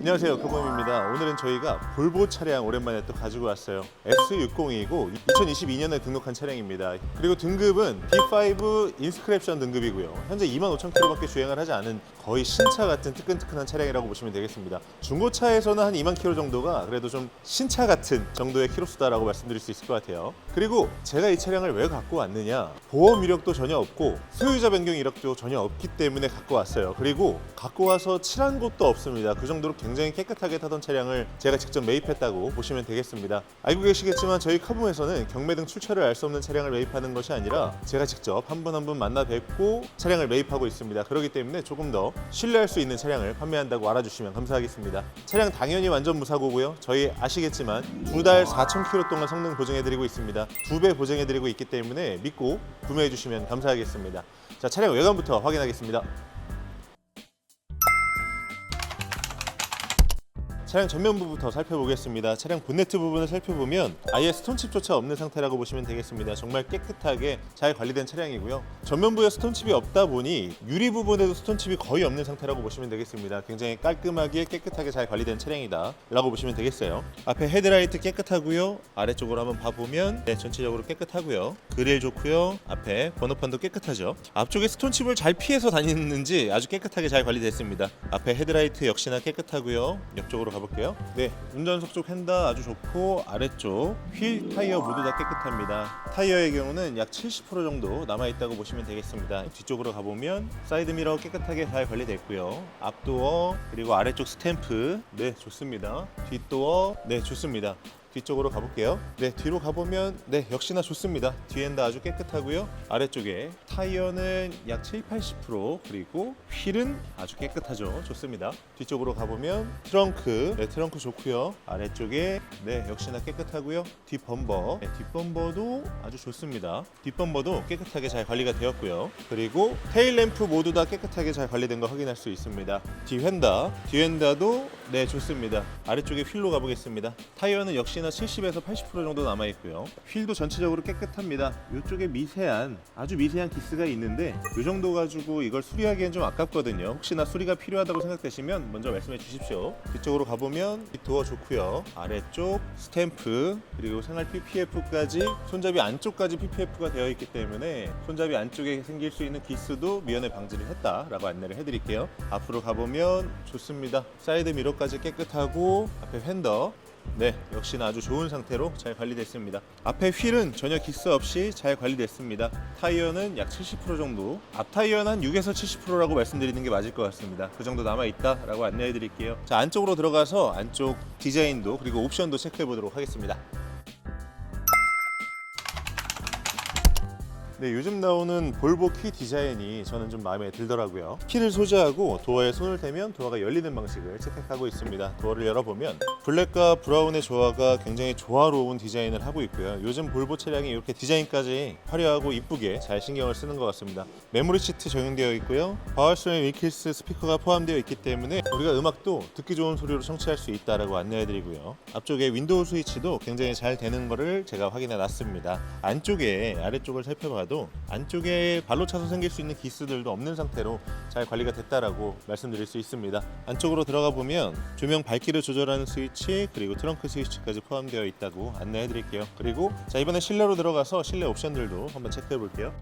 안녕하세요. 그범입니다. 오늘은 저희가 볼보 차량 오랜만에 또 가지고 왔어요. S60이고 2022년에 등록한 차량입니다. 그리고 등급은 D5 인스크랩션 등급이고요. 현재 25,000km밖에 주행을 하지 않은 거의 신차 같은 뜨끈뜨끈한 차량이라고 보시면 되겠습니다. 중고차에서는 한 2만 km 정도가 그래도 좀 신차 같은 정도의 키로수다라고 말씀드릴 수 있을 것 같아요. 그리고 제가 이 차량을 왜 갖고 왔느냐? 보험 이력도 전혀 없고 소유자 변경 이력도 전혀 없기 때문에 갖고 왔어요. 그리고 갖고 와서 칠한 곳도 없습니다. 그 정도로 굉장히 깨끗하게 타던 차량을 제가 직접 매입했다고 보시면 되겠습니다. 알고 계시겠지만 저희 카붐에서는 경매등 출처를 알 수 없는 차량을 매입하는 것이 아니라 제가 직접 한 분 한 분 만나 뵙고 차량을 매입하고 있습니다. 그렇기 때문에 조금 더 신뢰할 수 있는 차량을 판매한다고 알아주시면 감사하겠습니다. 차량 당연히 완전 무사고고요. 저희 아시겠지만 두 달 4,000km 동안 성능 보증해드리고 있습니다. 두 배 보증해드리고 있기 때문에 믿고 구매해주시면 감사하겠습니다. 자 차량 외관부터 확인하겠습니다 차량 전면부부터 살펴보겠습니다. 차량 본네트 부분을 살펴보면 아예 스톤칩조차 없는 상태라고 보시면 되겠습니다. 정말 깨끗하게 잘 관리된 차량이고요. 전면부에 스톤칩이 없다 보니 유리 부분에도 스톤칩이 거의 없는 상태라고 보시면 되겠습니다. 굉장히 깔끔하게 깨끗하게 잘 관리된 차량이다 라고 보시면 되겠어요. 앞에 헤드라이트 깨끗하고요. 아래쪽으로 한번 봐보면 네, 전체적으로 깨끗하고요. 그릴 좋고요. 앞에 번호판도 깨끗하죠. 앞쪽에 스톤칩을 잘 피해서 다니는지 아주 깨끗하게 잘 관리됐습니다. 앞에 헤드라이트 역시나 깨끗하고요. 옆쪽으로 가볼게요. 네, 운전석 쪽 핸다 아주 좋고 아래쪽 휠 타이어 모두 다 깨끗합니다. 타이어의 경우는 약 70% 정도 남아 있다고 보시면 되겠습니다. 뒤쪽으로 가보면 사이드 미러 깨끗하게 잘 관리됐고요. 앞도어 그리고 아래쪽 스탬프 네 좋습니다. 뒷도어 네 좋습니다. 뒤쪽으로 가볼게요. 네, 뒤로 가보면 네, 역시나 좋습니다. 뒤엔 다 아주 깨끗하고요. 아래쪽에 타이어는 약 7, 80% 그리고 휠은 아주 깨끗하죠. 좋습니다. 뒤쪽으로 가보면 트렁크, 네, 트렁크 좋고요. 아래쪽에 네, 역시나 깨끗하고요. 뒷범버, 네, 뒷범버도 아주 좋습니다. 뒷범버도 깨끗하게 잘 관리가 되었고요. 그리고 테일 램프 모두 다 깨끗하게 잘 관리된 거 확인할 수 있습니다. 뒤엔다, 뒤엔다도 네, 좋습니다. 아래쪽에 휠로 가보겠습니다. 타이어는 역시 나 70에서 80% 정도 남아 있고요. 휠도 전체적으로 깨끗합니다. 이쪽에 미세한 아주 미세한 기스가 있는데 이 정도 가지고 이걸 수리하기엔 좀 아깝거든요. 혹시나 수리가 필요하다고 생각되시면 먼저 말씀해 주십시오. 뒤쪽으로 가보면 이 도어 좋고요. 아래쪽 스탬프 그리고 생활 PPF까지 손잡이 안쪽까지 PPF가 되어 있기 때문에 손잡이 안쪽에 생길 수 있는 기스도 미연에 방지를 했다라고 안내를 해드릴게요. 앞으로 가보면 좋습니다. 사이드 미러까지 깨끗하고 앞에 팬더 네, 역시나 아주 좋은 상태로 잘 관리됐습니다. 앞에 휠은 전혀 기스 없이 잘 관리됐습니다. 타이어는 약 70% 정도, 앞 타이어는 한 6에서 70%라고 말씀드리는 게 맞을 것 같습니다. 그 정도 남아 있다라고 안내해 드릴게요. 자, 안쪽으로 들어가서 안쪽 디자인도 그리고 옵션도 체크해 보도록 하겠습니다. 네, 요즘 나오는 볼보 키 디자인이 저는 좀 마음에 들더라고요. 키를 소지하고 도어에 손을 대면 도어가 열리는 방식을 채택하고 있습니다. 도어를 열어보면 블랙과 브라운의 조화가 굉장히 조화로운 디자인을 하고 있고요. 요즘 볼보 차량이 이렇게 디자인까지 화려하고 이쁘게 잘 신경을 쓰는 것 같습니다. 메모리 시트 적용되어 있고요. 바월스의 위키스 스피커가 포함되어 있기 때문에 우리가 음악도 듣기 좋은 소리로 청취할 수 있다라고 안내해드리고요. 앞쪽에 윈도우 스위치도 굉장히 잘 되는 것을 제가 확인해 놨습니다. 안쪽에 아래쪽을 살펴봐도 안쪽에 발로 차서 생길 수 있는 기스들도 없는 상태로 잘 관리가 됐다라고 말씀드릴 수 있습니다. 안쪽으로 들어가 보면 조명 밝기를 조절하는 스위치 그리고 트렁크 스위치까지 포함되어 있다고 안내해 드릴게요. 그리고 자 이번에 실내로 들어가서 실내 옵션들도 한번 체크해 볼게요.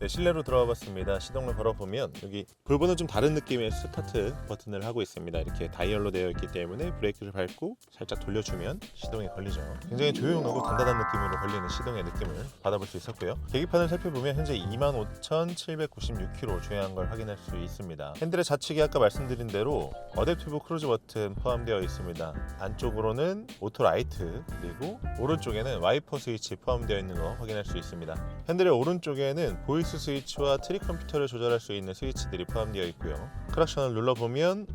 네, 실내로 들어와 봤습니다. 시동을 걸어보면 여기 볼보는 좀 다른 느낌의 스타트 버튼을 하고 있습니다. 이렇게 다이얼로 되어 있기 때문에 브레이크를 밟고 살짝 돌려주면 시동이 걸리죠. 굉장히 조용하고 단단한 느낌으로 걸리는 시동의 느낌을 받아볼 수 있었고요. 계기판을 살펴보면 현재 25,796km 주행한 걸 확인할 수 있습니다. 핸들의 좌측에 아까 말씀드린 대로 어댑티브 크루즈 버튼 포함되어 있습니다. 안쪽으로는 오토 라이트 그리고 오른쪽에는 와이퍼 스위치 포함되어 있는 거 확인할 수 있습니다. 핸들의 오른쪽에는 보이스 스위치와 트릭 컴퓨터를 조절할 수 있는 스위치들이 포함되어 있고요. 크락션을 눌러보면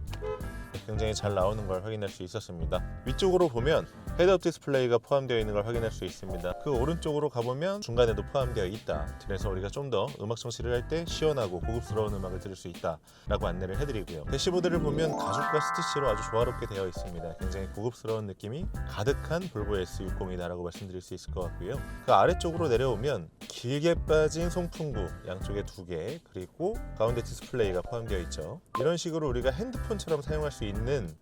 굉장히 잘 나오는 걸 확인할 수 있었습니다. 위쪽으로 보면 헤드업 디스플레이가 포함되어 있는 걸 확인할 수 있습니다. 그 오른쪽으로 가보면 중간에도 포함되어 있다. 그래서 우리가 좀 더 음악 청취를 할 때 시원하고 고급스러운 음악을 들을 수 있다 라고 안내를 해드리고요. 대시보드를 보면 가죽과 스티치로 아주 조화롭게 되어 있습니다. 굉장히 고급스러운 느낌이 가득한 볼보 S60이다 라고 말씀드릴 수 있을 것 같고요. 그 아래쪽으로 내려오면 길게 빠진 송풍구 양쪽에 두 개 그리고 가운데 디스플레이가 포함되어 있죠. 이런 식으로 우리가 핸드폰처럼 사용할 수 있는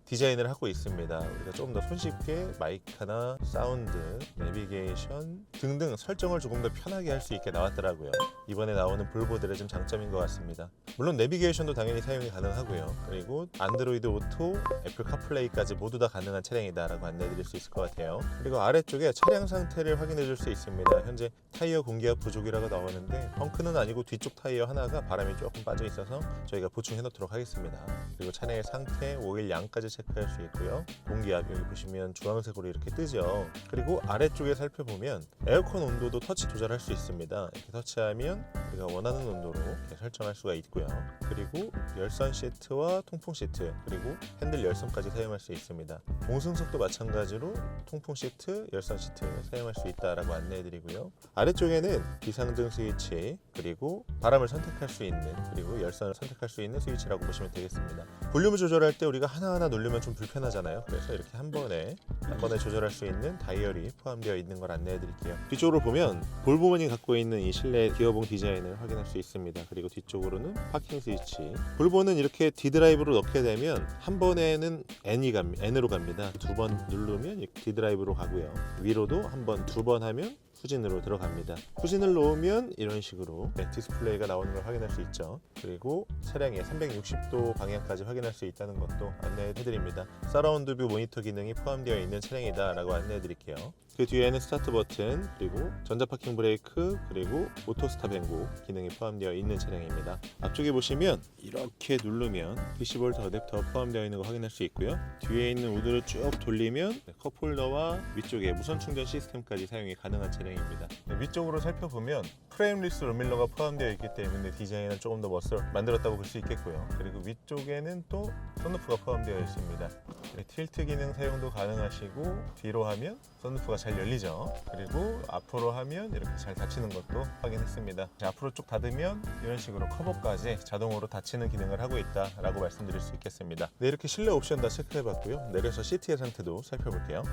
디자인을 하고 있습니다. 우리가 조금 더 손쉽게 마이크나 사운드, 내비게이션 등등 설정을 조금 더 편하게 할 수 있게 나왔더라고요. 이번에 나오는 볼보들의 좀 장점인 것 같습니다. 물론 내비게이션도 당연히 사용이 가능하고요. 그리고 안드로이드 오토, 애플 카플레이까지 모두 다 가능한 차량이다라고 안내해드릴 수 있을 것 같아요. 그리고 아래쪽에 차량 상태를 확인해줄 수 있습니다. 현재 타이어 공기압 부족이라고 나오는데 펑크는 아니고 뒤쪽 타이어 하나가 바람이 조금 빠져 있어서 저희가 보충해 놓도록 하겠습니다. 그리고 차량의 상태, 오일 양까지 체크할 수 있고요. 공기압 여기 보시면 주황색으로 이렇게 뜨죠. 그리고 아래쪽에 살펴보면 에어컨 온도도 터치 조절할 수 있습니다. 이렇게 터치하면 우리가 원하는 온도로 설정할 수가 있고요. 그리고 열선 시트와 통풍 시트 그리고 핸들 열선까지 사용할 수 있습니다. 공승석도 마찬가지로 통풍 시트, 열선 시트 사용할 수 있다라고 안내해드리고요. 아래쪽에는 비상등 스위치 그리고 바람을 선택할 수 있는 그리고 열선을 선택할 수 있는 스위치라고 보시면 되겠습니다. 볼륨을 조절할 때 우리가 하나하나 누르면 좀 불편하잖아요. 그래서 이렇게 한 번에 한 번에 조절할 수 있는 다이얼이 포함되어 있는 걸 안내해 드릴게요. 뒤쪽으로 보면 볼보만이 갖고 있는 이 실내 기어봉 디자인을 확인할 수 있습니다. 그리고 뒤쪽으로는 파킹 스위치. 볼보는 이렇게 D 드라이브로 넣게 되면 한 번에는 N이 갑 N으로 갑니다. 두 번 누르면 D 드라이브로 가고요. 위로도 한 번, 두 번 하면 후진으로 들어갑니다. 후진을 놓으면 이런 식으로 네, 디스플레이가 나오는 걸 확인할 수 있죠. 그리고 차량의 360도 방향까지 확인할 수 있다는 것도 안내해 드립니다. 서라운드 뷰 모니터 기능이 포함되어 있는 차량이다 라고 안내해 드릴게요. 그 뒤에는 스타트 버튼, 그리고 전자 파킹 브레이크, 그리고 오토 스탑 앵고 기능이 포함되어 있는 차량입니다. 앞쪽에 보시면 이렇게 누르면 PC볼트 어댑터 포함되어 있는 거 확인할 수 있고요. 뒤에 있는 우드를 쭉 돌리면 네, 컵홀더와 위쪽에 무선 충전 시스템까지 사용이 가능한 차량입니다. 네, 위쪽으로 살펴보면 프레임리스 룸밀러가 포함되어 있기 때문에 디자인을 조금 더 멋을 만들었다고 볼 수 있겠고요. 그리고 위쪽에는 또 선루프가 포함되어 있습니다. 네, 틸트 기능 사용도 가능하시고 뒤로 하면 선루프가 잘 열리죠. 그리고 앞으로 하면 이렇게 잘 닫히는 것도 확인했습니다. 자, 앞으로 쭉 닫으면 이런 식으로 커버까지 자동으로 닫히는 기능을 하고 있다 라고 말씀드릴 수 있겠습니다. 네, 이렇게 실내 옵션 다 체크해 봤고요. 내려서 시트의 상태도 살펴볼게요.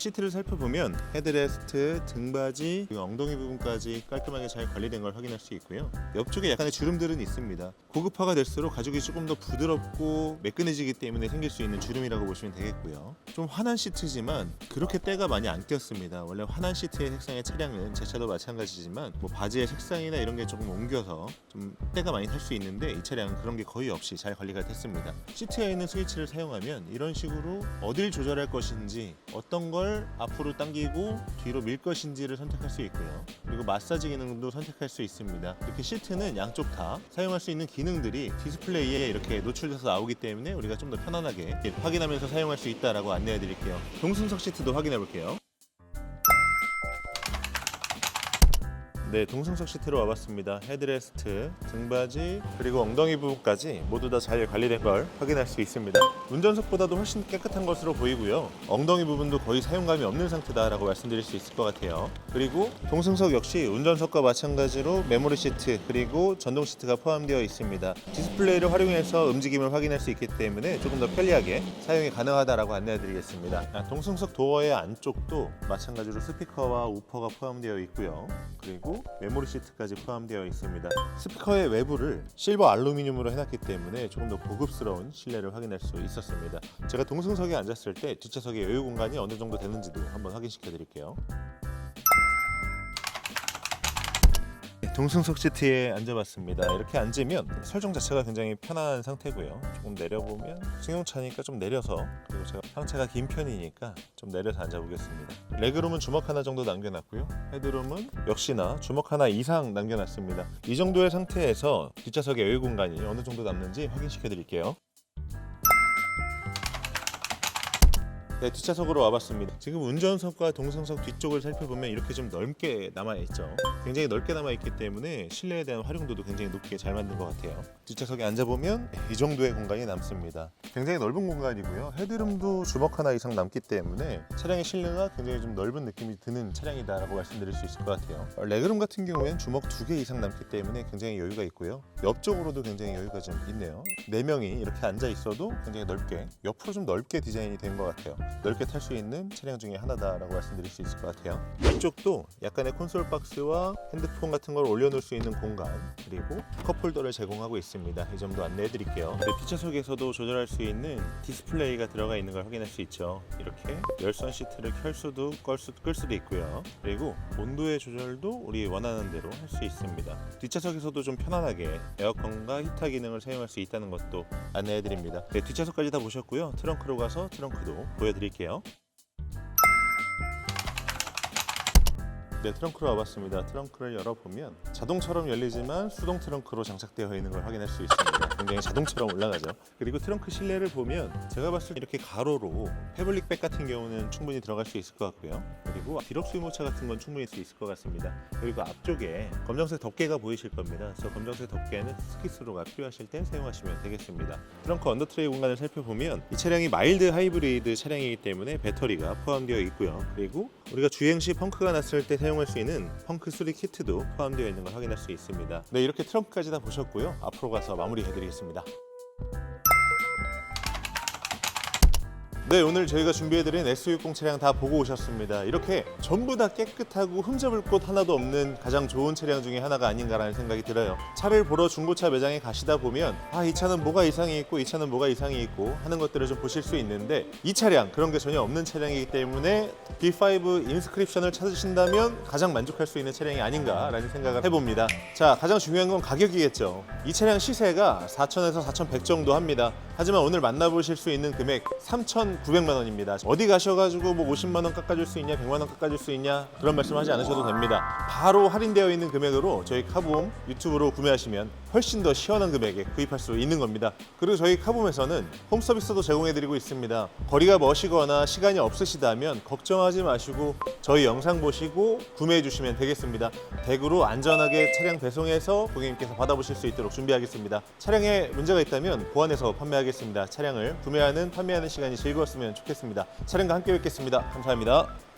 시트를 살펴보면 헤드레스트, 등받이, 그리고 엉덩이 부분까지 깔끔하게 잘 관리된 걸 확인할 수 있고요. 옆쪽에 약간의 주름들은 있습니다. 고급화가 될수록 가죽이 조금 더 부드럽고 매끈해지기 때문에 생길 수 있는 주름이라고 보시면 되겠고요. 좀 환한 시트지만 그렇게 때가 많이 안 꼈습니다. 원래 환한 시트의 색상의 차량은 제 차도 마찬가지지만 뭐 바지의 색상이나 이런 게 조금 옮겨서 좀 때가 많이 탈수 있는데 이 차량은 그런 게 거의 없이 잘 관리가 됐습니다. 시트에 있는 스위치를 사용하면 이런 식으로 어딜 조절할 것인지 어떤 걸 앞으로 당기고 뒤로 밀 것인지를 선택할 수 있고요. 그리고 마사지 기능도 선택할 수 있습니다. 이렇게 시트는 양쪽 다 사용할 수 있는 기능들이 디스플레이에 이렇게 노출돼서 나오기 때문에 우리가 좀 더 편안하게 확인하면서 사용할 수 있다라고 안내해 드릴게요. 동승석 시트도 확인해 볼게요. 네, 동승석 시트로 와봤습니다. 헤드레스트, 등받이, 그리고 엉덩이 부분까지 모두 다 잘 관리된 걸 확인할 수 있습니다. 운전석보다도 훨씬 깨끗한 것으로 보이고요. 엉덩이 부분도 거의 사용감이 없는 상태다라고 말씀드릴 수 있을 것 같아요. 그리고 동승석 역시 운전석과 마찬가지로 메모리 시트 그리고 전동 시트가 포함되어 있습니다. 디스플레이를 활용해서 움직임을 확인할 수 있기 때문에 조금 더 편리하게 사용이 가능하다라고 안내해드리겠습니다. 아, 동승석 도어의 안쪽도 마찬가지로 스피커와 우퍼가 포함되어 있고요. 그리고 메모리 시트까지 포함되어 있습니다. 스피커의 외부를 실버 알루미늄으로 해놨기 때문에 조금 더 고급스러운 실내를 확인할 수 있었습니다. 제가 동승석에 앉았을 때 뒷좌석의 여유 공간이 어느 정도 되는지도 한번 확인시켜 드릴게요. 동승석 시트에 앉아봤습니다. 이렇게 앉으면 설정 자체가 굉장히 편한 상태고요. 조금 내려보면 승용차니까 좀 내려서 그리고 제가 상체가 긴 편이니까 좀 내려서 앉아보겠습니다. 레그룸은 주먹 하나 정도 남겨놨고요. 헤드룸은 역시나 주먹 하나 이상 남겨놨습니다. 이 정도의 상태에서 뒷좌석의 여유 공간이 어느 정도 남는지 확인시켜 드릴게요. 네, 뒷좌석으로 와봤습니다. 지금 운전석과 동승석 뒤쪽을 살펴보면 이렇게 좀 넓게 남아 있죠. 굉장히 넓게 남아 있기 때문에 실내에 대한 활용도도 굉장히 높게 잘 만든 것 같아요. 뒷좌석에 앉아보면 이 정도의 공간이 남습니다. 굉장히 넓은 공간이고요. 헤드룸도 주먹 하나 이상 남기 때문에 차량의 실내가 굉장히 좀 넓은 느낌이 드는 차량이다라고 말씀드릴 수 있을 것 같아요. 어, 레그룸 같은 경우에는 주먹 두 개 이상 남기 때문에 굉장히 여유가 있고요. 옆쪽으로도 굉장히 여유가 좀 있네요. 네 명이 이렇게 앉아 있어도 굉장히 넓게 옆으로 좀 넓게 디자인이 된 것 같아요. 넓게 탈 수 있는 차량 중에 하나다라고 말씀드릴 수 있을 것 같아요. 이쪽도 약간의 콘솔 박스와 핸드폰 같은 걸 올려놓을 수 있는 공간 그리고 컵홀더를 제공하고 있습니다. 이 점도 안내해드릴게요. 네, 뒷좌석에서도 조절할 수 있는 디스플레이가 들어가 있는 걸 확인할 수 있죠. 이렇게 열선 시트를 켤 수도 끌, 수, 끌 수도 있고요. 그리고 온도의 조절도 우리 원하는 대로 할 수 있습니다. 뒷좌석에서도 좀 편안하게 에어컨과 히터 기능을 사용할 수 있다는 것도 안내해드립니다. 네, 뒷좌석까지 다 보셨고요. 트렁크로 가서 트렁크도 보여드릴게요. 네, 트렁크로 와봤습니다. 트렁크를 열어보면 자동처럼 열리지만 수동 트렁크로 장착되어 있는 걸 확인할 수 있습니다. 굉장히 자동처럼 올라가죠. 그리고 트렁크 실내를 보면 제가 봤을 때 이렇게 가로로 패블릭백 같은 경우는 충분히 들어갈 수 있을 것 같고요. 그리고 디럭스 유모차 같은 건 충분히 수 있을 것 같습니다. 그리고 앞쪽에 검정색 덮개가 보이실 겁니다. 그래서 검정색 덮개는 스키스로가 필요하실 때 사용하시면 되겠습니다. 트렁크 언더트레이 공간을 살펴보면 이 차량이 마일드 하이브리드 차량이기 때문에 배터리가 포함되어 있고요. 그리고 우리가 주행 시 펑크가 났을 때 사용할 수 있는 펑크 수리 키트도 포함되어 있는 걸 확인할 수 있습니다. 네, 이렇게 트렁크까지 다 보셨고요. 앞으로 가서 마무리해드리겠습니다. 되겠습니다. 네 오늘 저희가 준비해드린 S60 차량 다 보고 오셨습니다. 이렇게 전부 다 깨끗하고 흠잡을 곳 하나도 없는 가장 좋은 차량 중에 하나가 아닌가라는 생각이 들어요. 차를 보러 중고차 매장에 가시다 보면 아 이 차는 뭐가 이상이 있고 이 차는 뭐가 이상이 있고 하는 것들을 좀 보실 수 있는데 이 차량 그런 게 전혀 없는 차량이기 때문에 B5 인스크립션을 찾으신다면 가장 만족할 수 있는 차량이 아닌가라는 생각을 해봅니다. 자 가장 중요한 건 가격이겠죠. 이 차량 시세가 4천에서 4,100 정도 합니다. 하지만 오늘 만나보실 수 있는 금액 3,900만 원입니다. 어디 가셔가지고 뭐 50만 원 깎아줄 수 있냐, 100만 원 깎아줄 수 있냐 그런 말씀하지 않으셔도 됩니다. 바로 할인되어 있는 금액으로 저희 카붐 유튜브로 구매하시면 훨씬 더 시원한 금액에 구입할 수 있는 겁니다. 그리고 저희 카붐에서는 홈 서비스도 제공해드리고 있습니다. 거리가 머시거나 시간이 없으시다면 걱정하지 마시고 저희 영상 보시고 구매해 주시면 되겠습니다. 댁으로 안전하게 차량 배송해서 고객님께서 받아보실 수 있도록 준비하겠습니다. 차량에 문제가 있다면 보완해서 판매하겠습니다. 차량을 구매하는 판매하는 시간이 즐거웠으면 좋겠습니다. 차량과 함께 뵙겠습니다. 감사합니다.